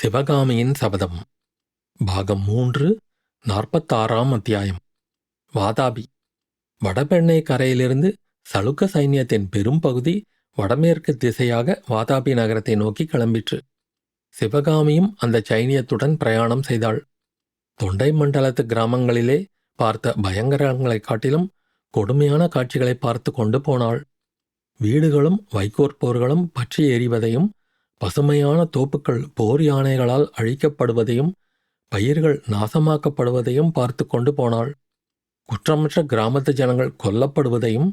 சிவகாமியின் சபதம். பாகம் மூன்று நாற்பத்தாறாம் அத்தியாயம். வாதாபி. வடபெண்ணை கரையிலிருந்து சளுக்க சைன்யத்தின் பெரும் பகுதி வடமேற்கு திசையாக வாதாபி நகரத்தை நோக்கி கிளம்பிற்று. சிவகாமியும் அந்த சைனியத்துடன் பிரயாணம் செய்தாள். தொண்டை மண்டலத்து கிராமங்களிலே பார்த்த பயங்கரங்களைக் காட்டிலும் கொடுமையான காட்சிகளை பார்த்து கொண்டு போனாள். வீடுகளும் வைக்கோற்போர்களும் பற்றி எறிவதையும் பசுமையான தோப்புக்கள் போர் யானைகளால் அழிக்கப்படுவதையும் பயிர்கள் நாசமாக்கப்படுவதையும் பார்த்து கொண்டு போனாள். குற்றமற்ற கிராமத்து ஜனங்கள் கொல்லப்படுவதையும்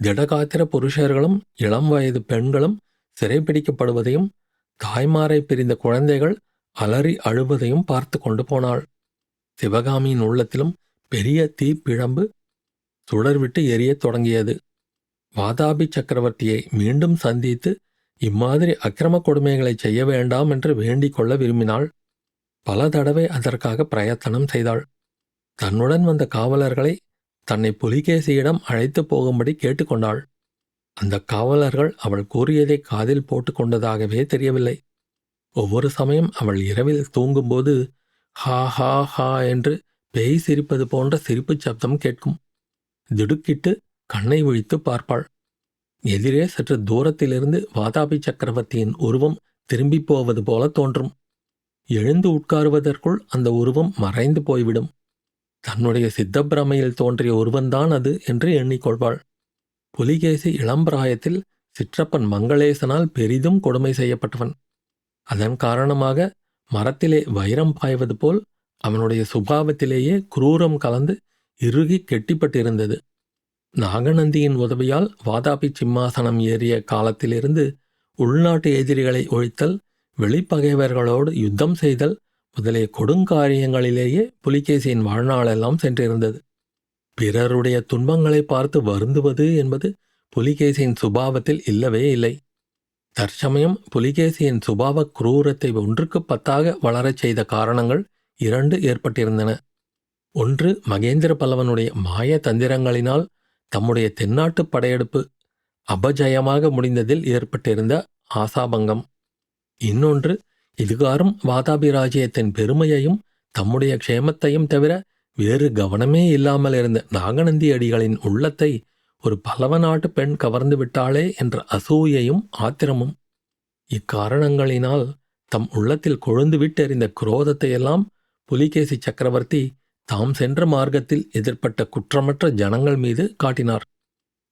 திடகாத்திர புருஷர்களும் இளம் வயது பெண்களும் சிறைபிடிக்கப்படுவதையும் தாய்மாரை பிரிந்த குழந்தைகள் அலறி அழுவதையும் பார்த்து கொண்டு போனாள். சிவகாமியின் உள்ளத்திலும் பெரிய தீப்பிழம்பு சுடர்விட்டு எரியத் தொடங்கியது. வாதாபி சக்கரவர்த்தியை மீண்டும் சந்தித்து இம்மாதிரி அக்கிரம கொடுமைகளை செய்ய வேண்டாம் என்று வேண்டிக் கொள்ள விரும்பினாள். பல தடவை அதற்காக பிரயத்தனம் செய்தாள். தன்னுடன் வந்த காவலர்களை தன்னை புலிகேசியிடம் அழைத்து போகும்படி கேட்டுக்கொண்டாள். அந்த காவலர்கள் அவள் கூறியதை காதில் போட்டுக்கொண்டதாகவே தெரியவில்லை. ஒவ்வொரு சமயம் அவள் இரவில் தூங்கும்போது ஹா ஹா ஹா என்று பேய் சிரிப்பது போன்ற சிரிப்புச் சப்தம் கேட்கும். திடுக்கிட்டு கண்ணை விழித்து பார்ப்பாள். எதிரே சற்று தூரத்திலிருந்து வாதாபி சக்கரவர்த்தியின் உருவம் திரும்பிப் போவது போல தோன்றும். எழுந்து உட்காருவதற்குள் அந்த உருவம் மறைந்து போய்விடும். தன்னுடைய சித்தப்பிரமையில் தோன்றிய உருவந்தான் அது என்று எண்ணிக்கொள்வாள் புலிகேசி இளம்பிராயத்தில் சிற்றப்பன் மங்களேசனால் பெரிதும் கொடுமை செய்யப்பட்டவன். அதன் காரணமாக மரத்திலே வைரம் பாய்வது போல் அவனுடைய சுபாவத்திலேயே குரூரம் கலந்து இறுகி கெட்டிப்பட்டிருந்தது. நாகநந்தியின் உதவியால் வாதாபி சிம்மாசனம் ஏறிய காலத்திலிருந்து உள்நாட்டு எதிரிகளை ஒழித்தல் வெளிப்பகைவர்களோடு யுத்தம் செய்தல் முதலிய கொடுங்காரியங்களிலேயே புலிகேசியின் வாழ்நாளெல்லாம் சென்றிருந்தது. பிறருடைய துன்பங்களை பார்த்து வருந்துவது என்பது புலிகேசியின் சுபாவத்தில் இல்லவே இல்லை. தற்சமயம் புலிகேசியின் சுபாவ குரூரத்தை ஒன்றுக்கு பத்தாக வளரச் செய்த காரணங்கள் இரண்டு ஏற்பட்டிருந்தன. ஒன்று மகேந்திர பல்லவனுடைய மாய தந்திரங்களினால் தம்முடைய தென்னாட்டுப் படையெடுப்பு அபஜயமாக முடிந்ததில் ஏற்பட்டிருந்த ஆசாபங்கம். இன்னொன்று இதுகாரும் வாதாபி ராஜ்யத்தின் பெருமையையும் தம்முடைய க்ஷேமத்தையும் தவிர வேறு கவனமே இல்லாமல் இருந்த நாகநந்தி அடிகளின் உள்ளத்தை ஒரு பல்லவ நாட்டு பெண் கவர்ந்து விட்டாளே என்ற அசூயையும் ஆத்திரமும். இக்காரணங்களினால் தம் உள்ளத்தில் கொழுந்து விட்டெறிந்த குரோதத்தையெல்லாம் புலிகேசி சக்கரவர்த்தி தாம் சென்ற மார்க்கத்தில் எதிர்ப்பட்ட குற்றமற்ற ஜனங்கள் மீது காட்டினார்.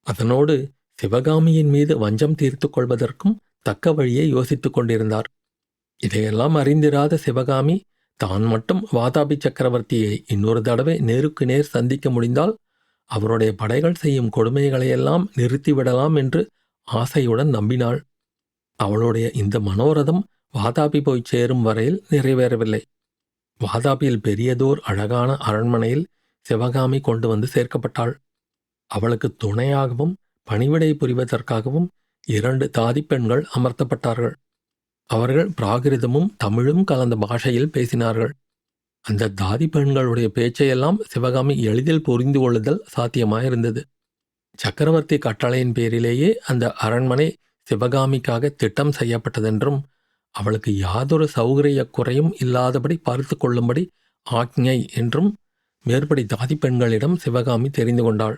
அதனோடு சிவகாமியின் மீது வஞ்சம் தீர்த்து கொள்வதற்கும் தக்க வழியை யோசித்துக் கொண்டிருந்தார். இதையெல்லாம் அறிந்திராத சிவகாமி தான் மட்டும் வாதாபி சக்கரவர்த்தியை இன்னொரு தடவை நேருக்கு நேர் சந்திக்க முடிந்தால் அவருடைய படைகள் செய்யும் கொடுமைகளையெல்லாம் நிறுத்திவிடலாம் என்று ஆசையுடன் நம்பினாள். அவளுடைய இந்த மனோரதம் வாதாபி போய் சேரும் வரையில் நிறைவேறவில்லை. வாதாபியில் பெரியதோர் அழகான அரண்மனையில் சிவகாமி கொண்டு வந்து சேர்க்கப்பட்டாள். அவளுக்கு துணையாகவும் பணிவிடை புரிவதற்காகவும் இரண்டு தாதிப்பெண்கள் அமர்த்தப்பட்டார்கள். அவர்கள் பிராகிருதமும் தமிழும் கலந்த பாஷையில் பேசினார்கள். அந்த தாதி பெண்களுடைய பேச்சையெல்லாம் சிவகாமி எளிதில் புரிந்து கொள்ளுதல் சாத்தியமாயிருந்தது. சக்கரவர்த்தி கட்டளையின் பேரிலேயே அந்த அரண்மனை சிவகாமிக்காக திட்டம் செய்யப்பட்டதென்றும் அவளுக்கு யாதொரு சௌகரிய குறையும் இல்லாதபடி பார்த்து கொள்ளும்படி ஆக்ஞை என்றும் மேற்படி தாதி பெண்களிடம் சிவகாமி தெரிந்து கொண்டாள்.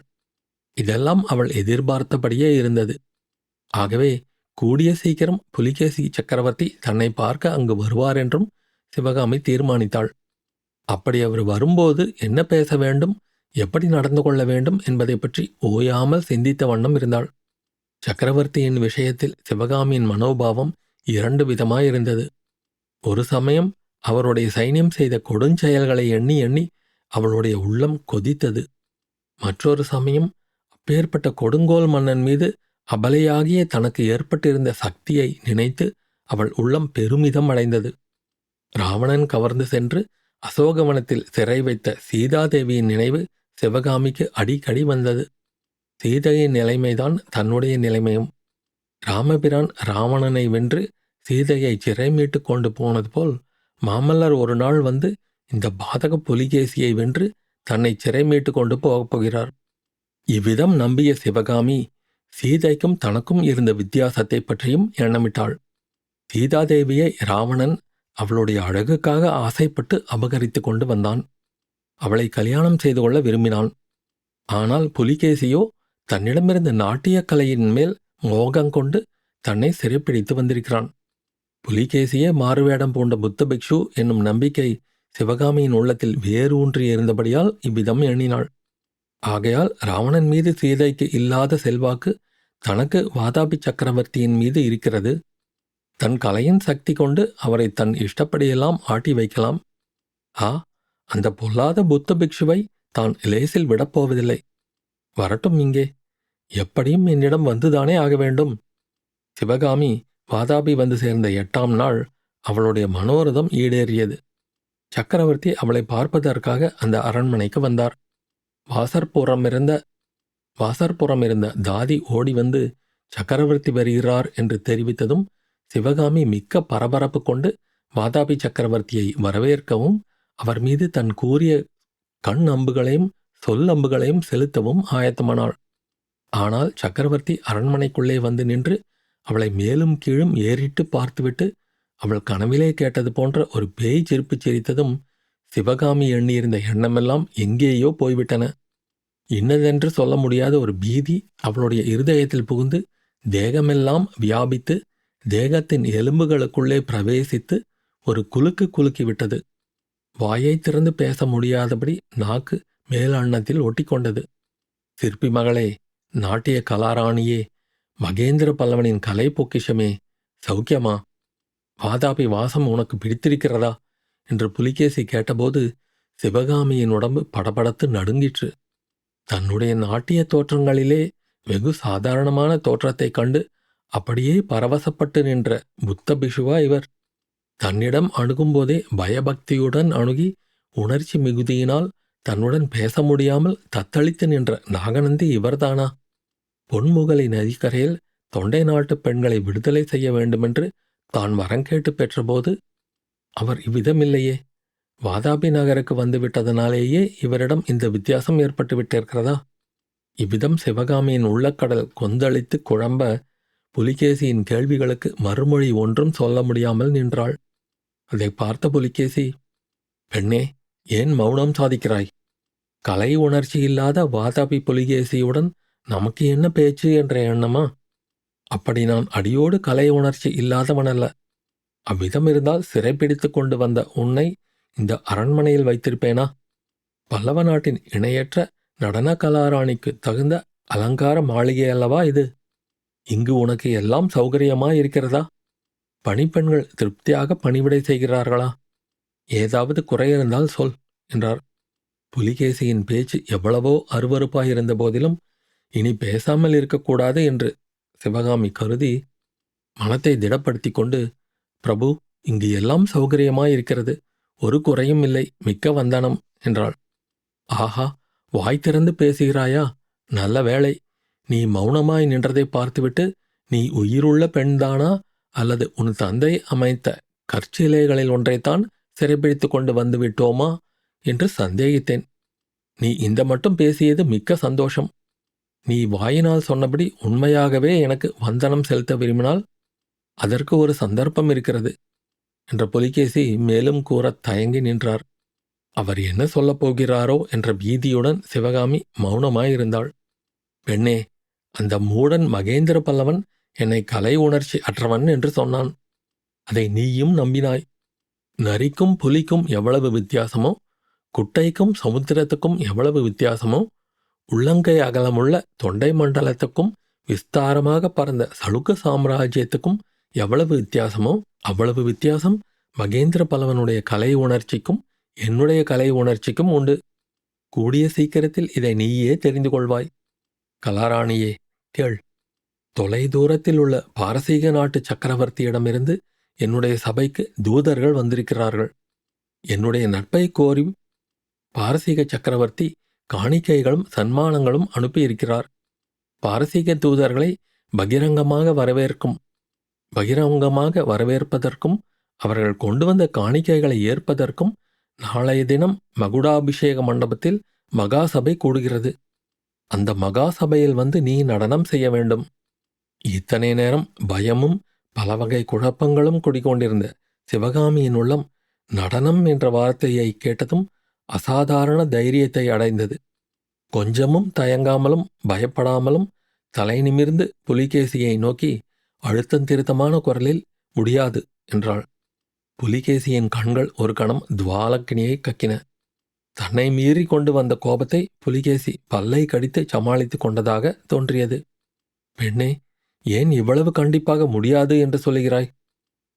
இதெல்லாம் அவள் எதிர்பார்த்தபடியே இருந்தது. ஆகவே கூடிய சீக்கிரம் புலிகேசி சக்கரவர்த்தி தன்னை பார்க்க அங்கு வருவார் என்றும் சிவகாமி தீர்மானித்தாள். அப்படி அவர் வரும்போது என்ன பேச வேண்டும் எப்படி நடந்து கொள்ள வேண்டும் என்பதை பற்றி ஓயாமல் சிந்தித்த வண்ணம் இருந்தாள். சக்கரவர்த்தியின் விஷயத்தில் சிவகாமியின் மனோபாவம் இரண்டு விதமாயிருந்தது. ஒரு சமயம் அவருடைய சைன்யம் செய்த கொடுஞ்செயல்களை எண்ணி எண்ணி அவளுடைய உள்ளம் கொதித்தது. மற்றொரு சமயம் அப்பேற்பட்ட கொடுங்கோல் மன்னன் மீது அபலையாகிய தனக்கு ஏற்பட்டிருந்த சக்தியை நினைத்து அவள் உள்ளம் பெருமிதம் அடைந்தது. ராவணன் கவர்ந்து சென்று அசோகவனத்தில் சிறை வைத்த சீதாதேவியின் நினைவு சிவகாமிக்கு அடிக்கடி வந்தது. சீதையின் நிலைமைதான் தன்னுடைய நிலைமையும். ராமபிரான் ராவணனை வென்று சீதையை சிறை மீட்டு கொண்டு போனது போல் மாமல்லர் ஒரு நாள் வந்து இந்த பாதக புலிகேசியை வென்று தன்னை சிறை மீட்டு கொண்டு போகப் போகிறார். இவ்விதம் நம்பிய சிவகாமி சீதைக்கும் தனக்கும் இருந்த வித்தியாசத்தை பற்றியும் எண்ணமிட்டாள். சீதாதேவியை ராவணன் அவளுடைய அழகுக்காக ஆசைப்பட்டு அபகரித்து கொண்டு வந்தான். அவளை கல்யாணம் செய்து கொள்ள விரும்பினான். ஆனால் புலிகேசியோ தன்னிடமிருந்த நாட்டியக் கலையின் மேல் மோகங்கொண்டு தன்னை சிறைப்பிடித்து வந்திருக்கிறான். புலிகேசியே மாறுவேடம் பூண்ட புத்த பிக்ஷு என்னும் நம்பிக்கை சிவகாமியின் உள்ளத்தில் வேறு ஊன்றி இருந்தபடியால் இவ்விதம் எண்ணினாள். ஆகையால் ராவணன் மீது சீதைக்கு இல்லாத செல்வாக்கு தனக்கு வாதாபி சக்கரவர்த்தியின் மீது இருக்கிறது. தன் கலையின் சக்தி கொண்டு அவரை தன் இஷ்டப்படியெல்லாம் ஆட்டி வைக்கலாம். ஆ அந்த பொல்லாத புத்த பிக்ஷுவை தான் லேசில் விடப்போவதில்லை வரட்டும் இங்கே. எப்படியும் என்னிடம் வந்துதானே ஆக வேண்டும். சிவகாமி வாதாபி வந்து சேர்ந்த எட்டாம் நாள் அவளுடைய மனோரதம் ஈடேறியது. சக்கரவர்த்தி அவளை பார்ப்பதற்காக அந்த அரண்மனைக்கு வந்தார். வாசற்புறம் இருந்த வாசற்புறம் இருந்த தாதி ஓடி வந்து சக்கரவர்த்தி வருகிறார் என்று தெரிவித்ததும் சிவகாமி மிக்க பரபரப்பு கொண்டு வாதாபி சக்கரவர்த்தியை வரவேற்கவும் அவர் மீது தன் கூறிய கண் அம்புகளையும் சொல் அம்புகளையும் செலுத்தவும் ஆயத்தமானாள். ஆனால் சக்கரவர்த்தி அரண்மனைக்குள்ளே வந்து நின்று அவளை மேலும் கீழும் ஏறிட்டு பார்த்துவிட்டு அவள் கனவிலே கேட்டது போன்ற ஒரு பேய் சிரிப்பு சிரித்ததும் சிவகாமி எண்ணியிருந்த எண்ணமெல்லாம் எங்கேயோ போய்விட்டன. இன்னதென்று சொல்ல முடியாத ஒரு பீதி அவளுடைய இருதயத்தில் புகுந்து தேகமெல்லாம் வியாபித்து தேகத்தின் எலும்புகளுக்குள்ளே பிரவேசித்து ஒரு குலுக்கு குலுக்கி விட்டது. வாயை திறந்து பேச முடியாதபடி நாக்கு மேலண்ணத்தில் ஒட்டிக்கொண்டது. சிற்பி மகளே நாட்டிய கலாராணியே மகேந்திர பல்லவனின் கலை பொக்கிஷமே. சௌக்கியமா? வாதாபி வாசம் உனக்கு பிடித்திருக்கிறதா? என்று புலிகேசி கேட்டபோது சிவகாமியின் உடம்பு படபடத்து நடுங்கிற்று. தன்னுடைய நாட்டிய தோற்றங்களிலே வெகு சாதாரணமான தோற்றத்தைக் கண்டு அப்படியே பரவசப்பட்டு நின்ற புத்த பிஷுவா இவர். தன்னிடம் அணுகும்போதே பயபக்தியுடன் அணுகி உணர்ச்சி மிகுதியினால் தன்னுடன் பேச முடியாமல் தத்தளித்து நின்ற நாகநந்தி இவர்தானா? பொன்முகலை நதிக்கரையில் தொண்டை நாட்டுப் பெண்களை விடுதலை செய்ய வேண்டுமென்று தான் வரங்கேட்டு பெற்றபோது அவர் இவ்விதமில்லையே. வாதாபி நகருக்கு வந்துவிட்டதனாலேயே இவரிடம் இந்த வித்தியாசம் ஏற்பட்டு விட்டிருக்கிறதா? இவ்விதம் சிவகாமியின் உள்ளக்கடல் கொந்தளித்து குழம்ப புலிகேசியின் கேள்விகளுக்கு மறுமொழி ஒன்றும் சொல்ல முடியாமல் நின்றாள். அதை பார்த்த புலிகேசி பெண்ணே ஏன் மௌனம் சாதிக்கிறாய்? கலை உணர்ச்சி இல்லாத வாதாபி புலிகேசியுடன் நமக்கு என்ன பேச்சு என்ற எண்ணமா? அப்படி நான் அடியோடு கலை உணர்ச்சி இல்லாதவனல்ல. அவ்விதம் இருந்தால் சிறைப்பிடித்து கொண்டு வந்த உன்னை இந்த அரண்மனையில் வைத்திருப்பேனா? பல்லவ நாட்டின் இணையற்ற நடன கலாராணிக்கு தகுந்த அலங்கார மாளிகை அல்லவா இது? இங்கு உனக்கு எல்லாம் சௌகரியமா இருக்கிறதா? பணிப்பெண்கள் திருப்தியாக பணிவிடை செய்கிறார்களா? ஏதாவது குறை இருந்தால் சொல் என்றார். புலிகேசியின் பேச்சு எவ்வளவோ அருவறுப்பாயிருந்த போதிலும் இனி பேசாமல் இருக்கக்கூடாது என்று சிவகாமி கருதி மனத்தை திடப்படுத்திக் கொண்டு பிரபு இங்கு எல்லாம் சௌகரியமாயிருக்கிறது. ஒரு குறையும் இல்லை. மிக்க வந்தனம் என்றாள். ஆஹா வாய் திறந்து பேசுகிறாயா? நல்ல வேளை. நீ மௌனமாய் நின்றதை பார்த்துவிட்டு நீ உயிருள்ள பெண்தானா? அல்லது உன் தந்தை அமைத்த கற்சிலைகளில் ஒன்றைத்தான் சிறைப்பிடித்து கொண்டு வந்து விட்டோமா என்று சந்தேகித்தேன். நீ இந்த மட்டும் பேசியது மிக்க சந்தோஷம். நீ வாயினால் சொன்னபடி உண்மையாகவே எனக்கு வந்தனம் செலுத்த விரும்பினால் அதற்கு ஒரு சந்தர்ப்பம் இருக்கிறது என்ற புலிகேசி மேலும் கூறத் தயங்கி நின்றார். அவர் என்ன சொல்லப் போகிறாரோ என்ற பீதியுடன் சிவகாமி மௌனமாயிருந்தாள். பெண்ணே அந்த மூடன் மகேந்திர பல்லவன் என்னை கலை உணர்ச்சி அற்றவன் என்று சொன்னான். அதை நீயும் நம்பினாய். நரிக்கும் புலிக்கும் எவ்வளவு வித்தியாசமோ குட்டைக்கும் சமுத்திரத்துக்கும் எவ்வளவு வித்தியாசமோ உள்ளங்கை அகலமுள்ள தொண்டை மண்டலத்துக்கும் விஸ்தாரமாக பறந்த சளுக்க சாம்ராஜ்யத்துக்கும் எவ்வளவு வித்தியாசமோ அவ்வளவு வித்தியாசம் மகேந்திர பல்லவனுடைய கலை உணர்ச்சிக்கும் என்னுடைய கலை உணர்ச்சிக்கும் உண்டு. கூடிய சீக்கிரத்தில் இதை நீயே தெரிந்து கொள்வாய். கலாராணியே கேள். தொலை தூரத்தில் உள்ள பாரசீக நாட்டு சக்கரவர்த்தியிடமிருந்து என்னுடைய சபைக்கு தூதர்கள் வந்திருக்கிறார்கள். என்னுடைய நட்பை கோரி பாரசீக சக்கரவர்த்தி காணிக்கைகளும் சன்மானங்களும் அனுப்பியிருக்கிறார். பாரசீக தூதர்களை பகிரங்கமாக வரவேற்கும் பகிரங்கமாக வரவேற்பதற்கும் அவர்கள் கொண்டு வந்த காணிக்கைகளை ஏற்பதற்கும் நாளைய தினம் மகுடாபிஷேக மண்டபத்தில் மகாசபை கூடுகிறது. அந்த மகாசபையில் வந்து நீ நடனம் செய்ய வேண்டும். இத்தனை நேரம் பயமும் பல வகை குழப்பங்களும் குடிக்கொண்டிருந்த சிவகாமியின் உள்ளம் நடனம் என்ற வார்த்தையை கேட்டதும் அசாதாரண தைரியத்தை அடைந்தது. கொஞ்சமும் தயங்காமலும் பயப்படாமலும் தலை நிமிர்ந்து புலிகேசியை நோக்கி அழுத்தந்திருத்தமான குரலில் முடியாது என்றாள். புலிகேசியின் கண்கள் ஒரு கணம் துவாலக்கினியை கக்கின. தன்னை மீறி கொண்டு வந்த கோபத்தை புலிகேசி பல்லை கடித்து சமாளித்துக் கொண்டதாக தோன்றியது. பெண்ணே ஏன் இவ்வளவு கண்டிப்பாக முடியாது என்று சொல்கிறாய்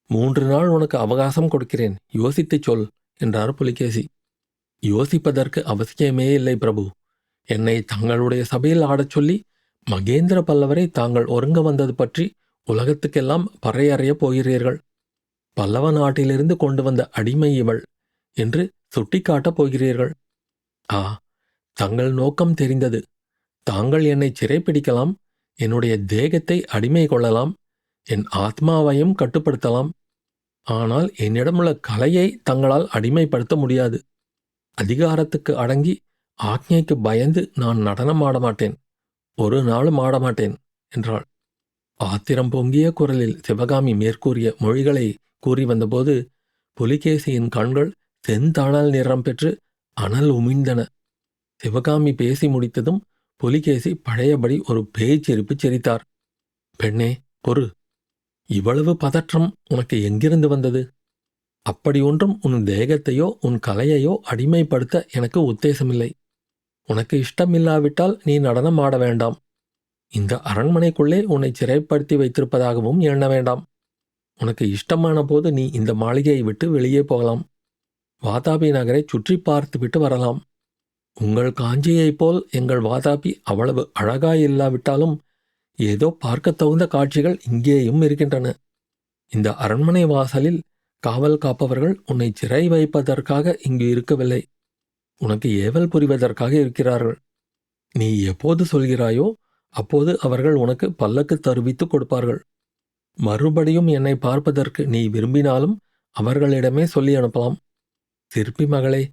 மூன்று நாள் உனக்கு அவகாசம் கொடுக்கிறேன். யோசித்துச் சொல் என்றார் புலிகேசி. யோசிப்பதற்கு அவசியமே இல்லை பிரபு. என்னை தங்களுடைய சபையில் ஆடச் சொல்லி மகேந்திர பல்லவரை தாங்கள் ஒருங்க வந்தது பற்றி உலகத்துக்கெல்லாம் பறையறையப் போகிறீர்கள். பல்லவ நாட்டிலிருந்து கொண்டு வந்த அடிமை இவள் என்று சுட்டிக்காட்டப் போகிறீர்கள். ஆ தங்கள் நோக்கம் தெரிந்தது. தாங்கள் என்னை சிறைப்பிடிக்கலாம் என்னுடைய தேகத்தை அடிமை கொள்ளலாம் என் ஆத்மாவையும் கட்டுப்படுத்தலாம். ஆனால் என்னிடமுள்ள கலையை தங்களால் அடிமைப்படுத்த முடியாது. அதிகாரத்துக்கு அடங்கி ஆக்ஞைக்கு பயந்து நான் நடனம் ஆடமாட்டேன். ஒரு நாளும் ஆடமாட்டேன் என்றாள். ஆத்திரம் பொங்கிய குரலில் சிவகாமி மேற்கூறிய மொழிகளை கூறி வந்தபோது புலிகேசியின் கண்கள் செந்தணல் நிறம் பெற்று அனல் உமிழ்ந்தன. சிவகாமி பேசி முடித்ததும் புலிகேசி பழையபடி ஒரு பேய்ச்சிரிப்பு சிரித்தார். பெண்ணே பொறு. இவ்வளவு பதற்றம் உனக்கு எங்கிருந்து வந்தது? அப்படி ஒன்றும் உன் தேகத்தையோ உன் கலையையோ அடிமைப்படுத்த எனக்கு உத்தேசமில்லை. உனக்கு இஷ்டமில்லாவிட்டால் நீ நடனம் ஆட வேண்டாம். இந்த அரண்மனைக்குள்ளே உன்னை சிறைப்படுத்தி வைத்திருப்பதாகவும் எண்ண வேண்டாம். உனக்கு இஷ்டமான போது நீ இந்த மாளிகையை விட்டு வெளியே போகலாம். வாதாபி நகரை சுற்றி பார்த்துவிட்டு வரலாம். உங்கள் காஞ்சியைப் போல் எங்கள் வாதாபி அவ்வளவு அழகாயில்லாவிட்டாலும் ஏதோ பார்க்க தகுந்த காட்சிகள் இங்கேயும் இருக்கின்றன. இந்த அரண்மனை வாசலில் காவல் காப்பவர்கள் உன்னை சிறை வைப்பதற்காக இங்கு இருக்கவில்லை. உனக்கு ஏவல் புரிவதற்காக இருக்கிறார்கள். நீ எப்போது சொல்கிறாயோ அப்போது அவர்கள் உனக்கு பல்லக்கு தருவித்து கொடுப்பார்கள். மறுபடியும் என்னை பார்ப்பதற்கு நீ விரும்பினாலும் அவர்களிடமே சொல்லி அனுப்பலாம். சிற்பி மகளே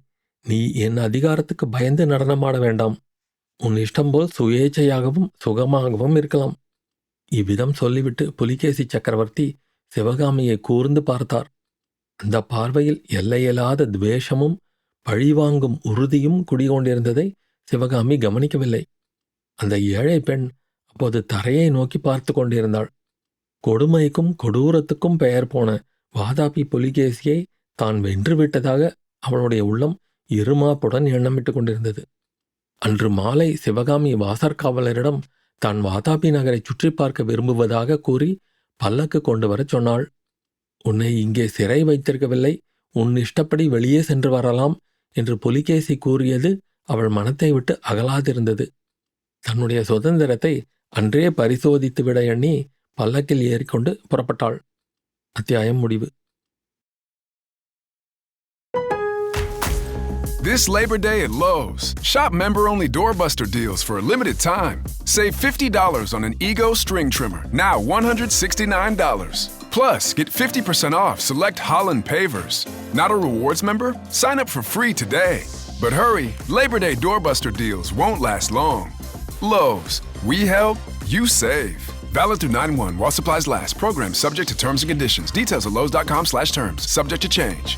நீ என் அதிகாரத்துக்கு பயந்து நடனமாட வேண்டாம். உன் இஷ்டம் போல் சுயேச்சையாகவும் சுகமாகவும் இருக்கலாம். இவ்விதம் சொல்லிவிட்டு புலிகேசி சக்கரவர்த்தி சிவகாமியை கூர்ந்து பார்த்தார். அந்த பார்வையில் எல்லையில்லாத துவேஷமும் பழிவாங்கும் உறுதியும் குடிகொண்டிருந்ததை சிவகாமி கவனிக்கவில்லை. அந்த ஏழை பெண் அப்போது தரையை நோக்கி பார்த்து கொண்டிருந்தாள். கொடுமைக்கும் கொடூரத்துக்கும் பெயர் போன வாதாபி புலிகேசியை தான் வென்றுவிட்டதாக அவளுடைய உள்ளம் இருமாப்புடன் எண்ணமிட்டுக் கொண்டிருந்தது. அன்று மாலை சிவகாமி வாசற்காவலரிடம் தான் வாதாபி நகரை சுற்றி பார்க்க விரும்புவதாக கூறி பல்லக்கு கொண்டு வரச் சொன்னாள். உன்னை இங்கே சிறை வைத்திருக்கவில்லை உன் இஷ்டப்படி வெளியே சென்று வரலாம் என்று புலிகேசி கூறியது அவள் மனத்தை விட்டு அகலாதிருந்தது தன்னுடைய சுதந்திரத்தை அன்றே பரிசோதித்துவிட எண்ணி பல்லக்கில் ஏறிக்கொண்டு புறப்பட்டாள் அத்தியாயம் முடிவு This Labor Day at Lowe's, shop member only doorbuster deals for a limited time. Save $50 on an Ego string trimmer, now $169. Plus, get 50% off select Holland pavers. Not a rewards member? Sign up for free today. But hurry, Labor Day doorbuster deals won't last long. Lowe's, we help, you save. Valid through 9-1 while supplies last. Program subject to terms and conditions. Details at Lowe's.com slash terms. Subject to change.